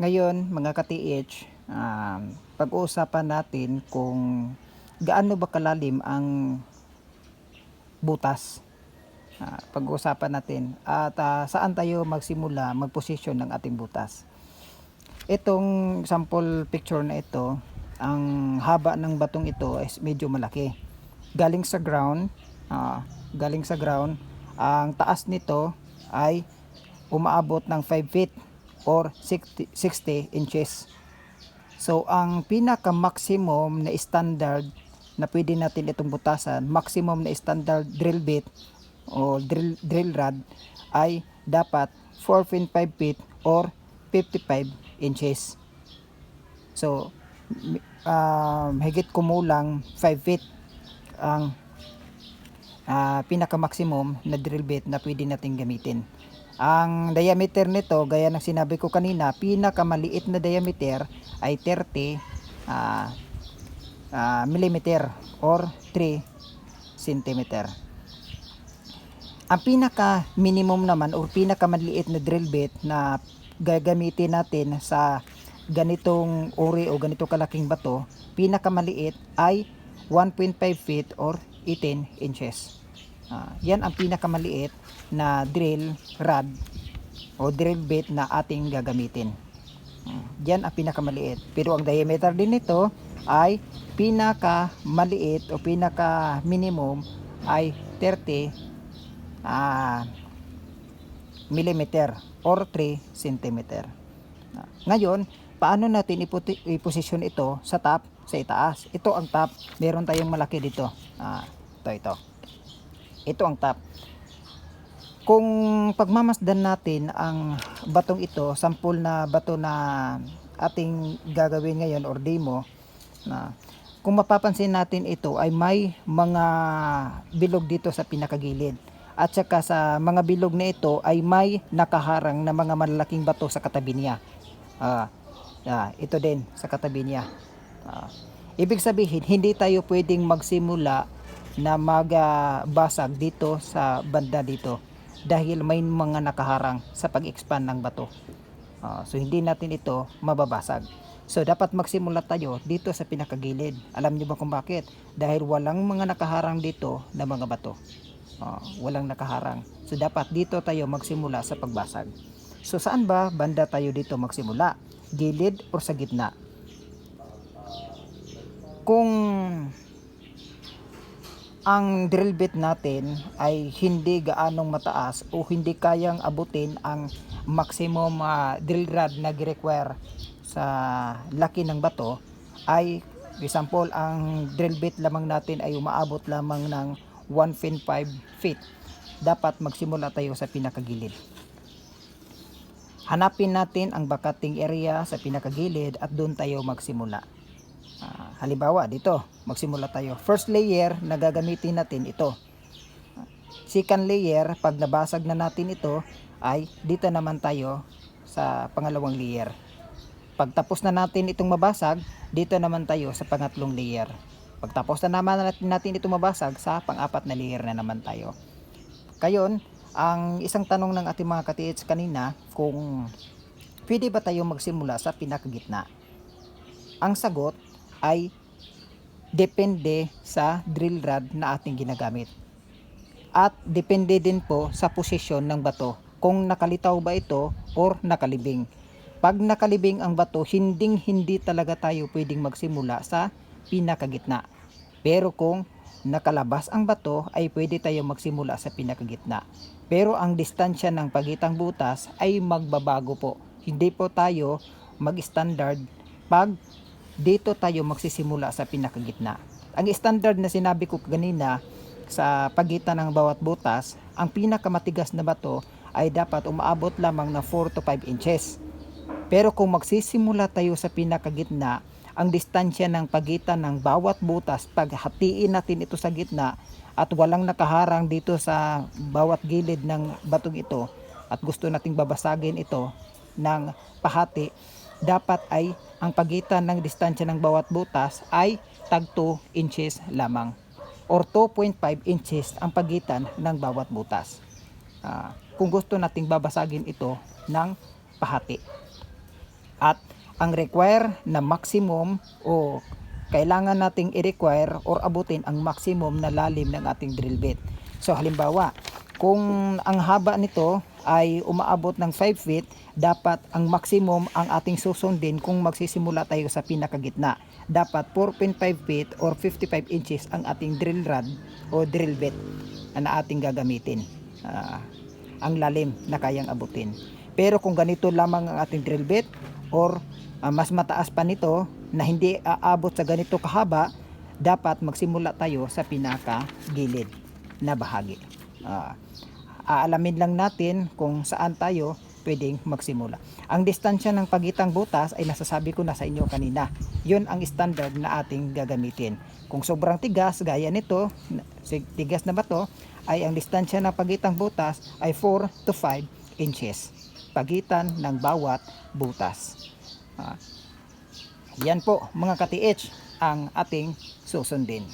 Ngayon, mga ka-TH, um, pag-uusapan natin kung gaano ba kalalim ang butas. Ah, pag-uusapan natin at ah, saan tayo magsimula magposisyon ng ating butas. Itong sample picture na ito, ang haba ng batong ito is medyo malaki. Galing sa ground, ah, galing sa ground, ang taas nito ay umaabot ng 5 feet or 60, 60 inches. So, ang pinaka-maximum na standard na pwede natin itong butasan, maximum na standard drill bit o drill, drill rod ay dapat 4.5 feet or 55 inches. So, um, higit kumulang 5 feet ang ah, pinaka-maximum na drill bit na pwede natin gamitin. Ang diameter nito, gaya ng sinabi ko kanina, pinakamaliit na diameter ay 30 ah, ah, millimeter or 3 centimeter. Ang pinaka minimum naman or pinaka maliit na drill bit na gagamitin natin sa ganitong uri o ganito kalaking bato, pinaka maliit ay 1.5 feet or 18 inches. Ah, yan ang pinakamaliit na drill rod o drill bit na ating gagamitin. Mm, Yan ang pinakamaliit. Pero ang diameter din nito ay pinakamaliit o pinaka minimum ay 30 ah, millimeter or 3 centimeter. Ah, Ngayon, paano natin iposisyon ito sa top, sa itaas? Ito ang top. Meron tayong malaki dito. Ah, ito, ito. Ito ang top. Kung pagmamasdan natin ang batong ito, sample na bato na ating gagawin ngayon or demo, na kung mapapansin natin ito ay may mga bilog dito sa pinakagilid. At saka sa mga bilog na ito ay may nakaharang na mga malalaking bato sa katabi niya. Ah, ah, ito din sa katabi niya. Ah, ibig sabihin, hindi tayo pwedeng magsimula na magbasag dito sa banda dito dahil may mga nakaharang sa pag-expand ng bato. Ah, so hindi natin ito mababasag. So dapat magsimula tayo dito sa pinakagilid. Alam niyo ba kung bakit? Dahil walang mga nakaharang dito na mga bato. Ah, walang nakaharang. So dapat dito tayo magsimula sa pagbasag. So saan ba banda tayo dito magsimula? Gilid o sa gitna? Kung ang drill bit natin ay hindi gaanong mataas o hindi kayang abutin ang maximum ah, drill rod na gi-require sa laki ng bato. Ay example ang drill bit lamang natin ay umaabot lamang ng 1.5 feet. Dapat magsimula tayo sa pinakagilid. Hanapin natin ang bakating area sa pinakagilid at doon tayo magsimula Ah, halimbawa dito, magsimula tayo. First layer na gagamitin natin ito. Second layer, pag nabasag na natin ito, ay dito naman tayo sa pangalawang layer. Pag tapos na natin itong mabasag, dito naman tayo sa pangatlong layer. Pag tapos na naman natin, natin itong mabasag, sa pang-apat na layer na naman tayo. Kayon, ang isang tanong ng ating mga katiits kanina, kung pwede ba tayo magsimula sa pinakagitna? Ang sagot ay depende sa drill rod na ating ginagamit. At depende din po sa posisyon ng bato kung nakalitaw ba ito or nakalibing. Pag nakalibing ang bato, hinding hindi talaga tayo pwedeng magsimula sa pinakagitna. Pero kung nakalabas ang bato ay pwede tayo magsimula sa pinakagitna. Pero ang distansya ng pagitang butas ay magbabago po. Hindi po tayo mag-standard pag dito tayo magsisimula sa pinakagitna. Ang standard na sinabi ko kanina sa pagitan ng bawat butas, ang pinakamatigas na bato ay dapat umaabot lamang na 4 to 5 inches. Pero kung magsisimula tayo sa pinakagitna, ang distansya ng pagitan ng bawat butas, pag hatiin natin ito sa gitna at walang nakaharang dito sa bawat gilid ng batong ito at gusto nating babasagin ito ng pahati, dapat ay ang pagitan ng distansya ng bawat butas ay tag 2 inches lamang or 2.5 inches ang pagitan ng bawat butas. Ah, kung gusto nating babasagin ito ng pahati. At ang require na maximum o kailangan nating i-require or abutin ang maximum na lalim ng ating drill bit. So halimbawa, kung ang haba nito ay umaabot ng 5 feet, dapat ang maximum ang ating susundin kung magsisimula tayo sa pinakagitna. Dapat 4.5 feet or 55 inches ang ating drill rod o drill bit na ating gagamitin. Ah, ang lalim na kayang abutin. Pero kung ganito lamang ang ating drill bit or ah, mas mataas pa nito na hindi aabot sa ganito kahaba, dapat magsimula tayo sa pinaka gilid na bahagi. Ah, aalamin lang natin kung saan tayo pwedeng magsimula. Ang distansya ng pagitang butas ay nasasabi ko na sa inyo kanina. Yun ang standard na ating gagamitin. Kung sobrang tigas, gaya nito, tigas na bato, ay ang distansya ng pagitang butas ay 4 to 5 inches. Pagitan ng bawat butas. Ah, yan po mga ka-TH ang ating susundin.